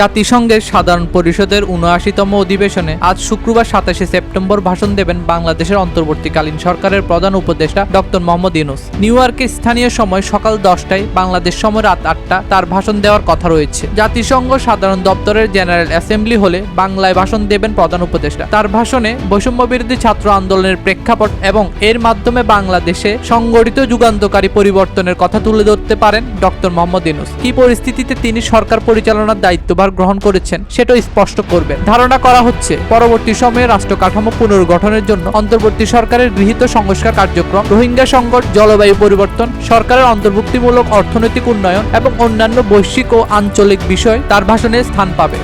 জাতিসংঘের সাধারণ পরিষদের উনআশিতম অধিবেশনে আজ শুক্রবার সাতাশে সেপ্টেম্বর ভাষণ দেবেন বাংলাদেশের অন্তর্বর্তীকালীন সরকারের প্রধান উপদেষ্টা ডক্টর মোহাম্মদ ইউনুস। নিউ ইয়র্কের স্থানীয় সময় সকাল দশটায় বাংলাদেশ সময় রাত আটটা তার ভাষণ দেওয়ার কথা রয়েছে। জাতিসংঘ সাধারণ দপ্তরের জেনারেল অ্যাসেম্বলি হলে বাংলায় ভাষণ দেবেন প্রধান উপদেষ্টা। তার ভাষণে বৈষম্য বিরোধী ছাত্র আন্দোলনের প্রেক্ষাপট এবং এর মাধ্যমে বাংলাদেশে সংগঠিত যুগান্তকারী পরিবর্তনের কথা তুলে ধরতে পারেন ডক্টর মোহাম্মদ ইউনুস। কি পরিস্থিতিতে তিনি সরকার পরিচালনার দায়িত্বভার গ্রহণ করেছেন, সেটাও স্পষ্ট করবেন ধারণা করা হচ্ছে, পরবর্তী সময়ে রাষ্ট্র কাঠামো পুনর্গঠনের জন্য অন্তর্বর্তী সরকারের গৃহীত সংস্কার কার্যক্রম, রোহিঙ্গা সংকট, জলবায়ু পরিবর্তন, সরকারের অন্তর্ভুক্তিমূলক অর্থনৈতিক উন্নয়ন এবং অন্যান্য বৈশ্বিক ও আঞ্চলিক বিষয় তার ভাষণে স্থান পাবে।